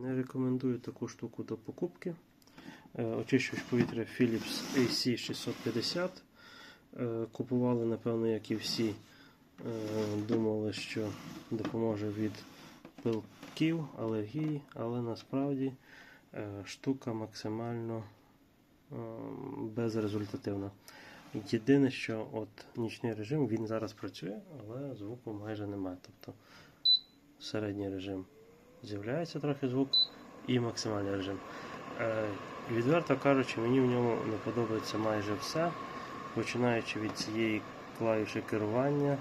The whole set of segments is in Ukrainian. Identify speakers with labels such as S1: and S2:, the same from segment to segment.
S1: Не рекомендую таку штуку до покупки. Е, Очищувач повітря Philips AC650. Е, Купували, напевно, як і всі. Е, Думали, що допоможе від пилків, алергії, але насправді штука максимально безрезультативна. Єдине, що от нічний режим він зараз працює, але звуку майже немає. Тобто середній режим з'являється трохи звук і максимальний режим. Е, відверто кажучи, мені в ньому не подобається майже все, починаючи від цієї клавіші керування,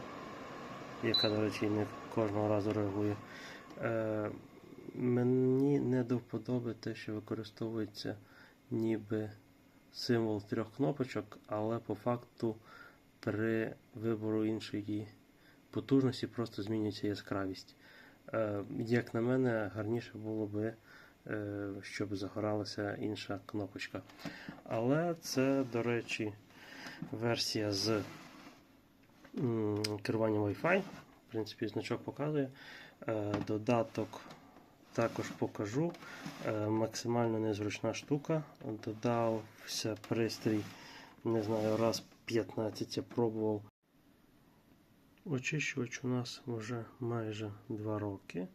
S1: яка, до речі, не кожного разу реагує. Е, мені не до вподоби те, що використовується ніби символ трьох кнопочок, але по факту при вибору іншої потужності просто змінюється яскравість. Е, Як на мене, гарніше було би, е, щоб загоралася інша кнопочка. Але це, до речі, версія з керуванням Wi-Fi. В принципі, значок показує. Е, Додаток також покажу. Максимально незручна штука. Додався пристрій, не знаю, раз 15 я пробував. Очищувач у нас вже майже 2 роки.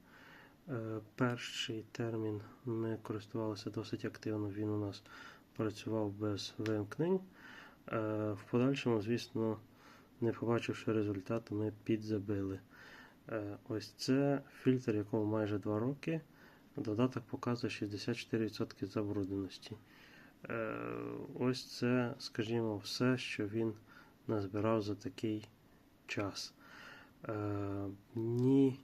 S1: Е, Перший термін ми користувалися досить активно. Він у нас працював без вимкнень. Е, В подальшому, звісно, не побачивши результату, ми підзабили. Е, Ось це фільтр, якому майже 2 роки. Додаток показує 64% забрудненості. Ось це, скажімо, все, що він назбирав за такий час. Е, ні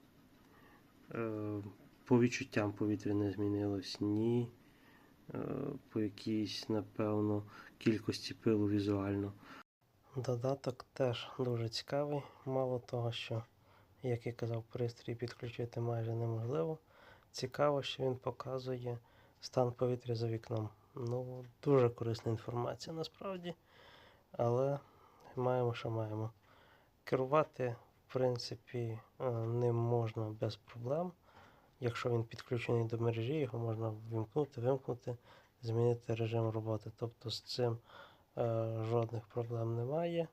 S1: е, по відчуттям повітря не змінилось, ні е, по якійсь, напевно, кількості пилу візуально. Додаток теж дуже цікавий. Мало того, що, як я казав, пристрій підключити майже неможливо. Цікаво, що він показує стан повітря за вікном. Ну, дуже корисна інформація насправді. Але маємо, що маємо. Керувати, в принципі, е, ним можна без проблем. Якщо він підключений до мережі, його можна вімкнути, вимкнути, змінити режим роботи. Тобто з цим е, жодних проблем немає.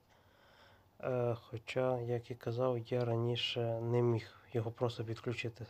S1: Е, хоча, як і казав, я раніше не міг його просто підключити